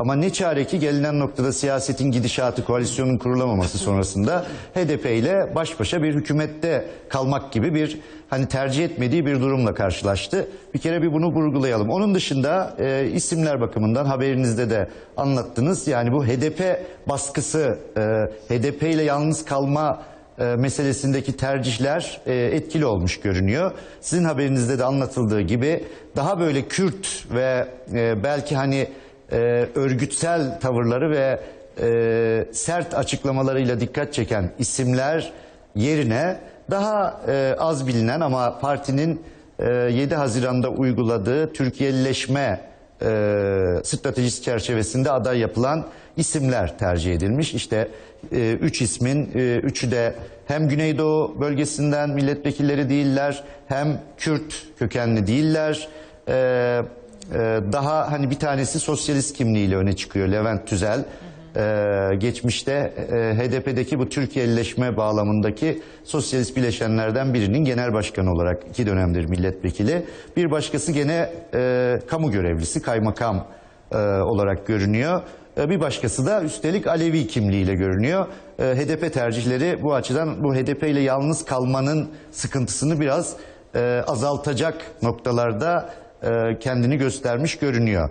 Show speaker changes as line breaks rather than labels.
Ama ne çare ki gelinen noktada siyasetin gidişatı, koalisyonun kurulamaması sonrasında HDP ile baş başa bir hükümette kalmak gibi bir hani tercih etmediği bir durumla karşılaştı. Bir kere bir bunu vurgulayalım. Onun dışında e, isimler bakımından haberinizde de anlattınız. Yani bu HDP baskısı, e, HDP ile yalnız kalma e, meselesindeki tercihler e, etkili olmuş görünüyor. Sizin haberinizde de anlatıldığı gibi daha böyle Kürt ve e, belki hani e, örgütsel tavırları ve e, sert açıklamalarıyla dikkat çeken isimler yerine daha e, az bilinen ama partinin e, 7 Haziran'da uyguladığı Türkiye'lileşme e, stratejisi çerçevesinde aday yapılan isimler tercih edilmiş. İşte e, üç ismin e, üçü de hem Güneydoğu bölgesinden milletvekilleri değiller hem Kürt kökenli değiller. E, daha hani bir tanesi sosyalist kimliğiyle öne çıkıyor Levent Tüzel. Ee, geçmişte e, HDP'deki bu Türkiye'lileşme bağlamındaki sosyalist bileşenlerden birinin genel başkanı olarak iki dönemdir milletvekili. Bir başkası gene e, kamu görevlisi, kaymakam e, olarak görünüyor. Bir başkası da üstelik Alevi kimliğiyle görünüyor. HDP tercihleri bu açıdan bu HDP ile yalnız kalmanın sıkıntısını biraz azaltacak noktalarda kendini göstermiş görünüyor.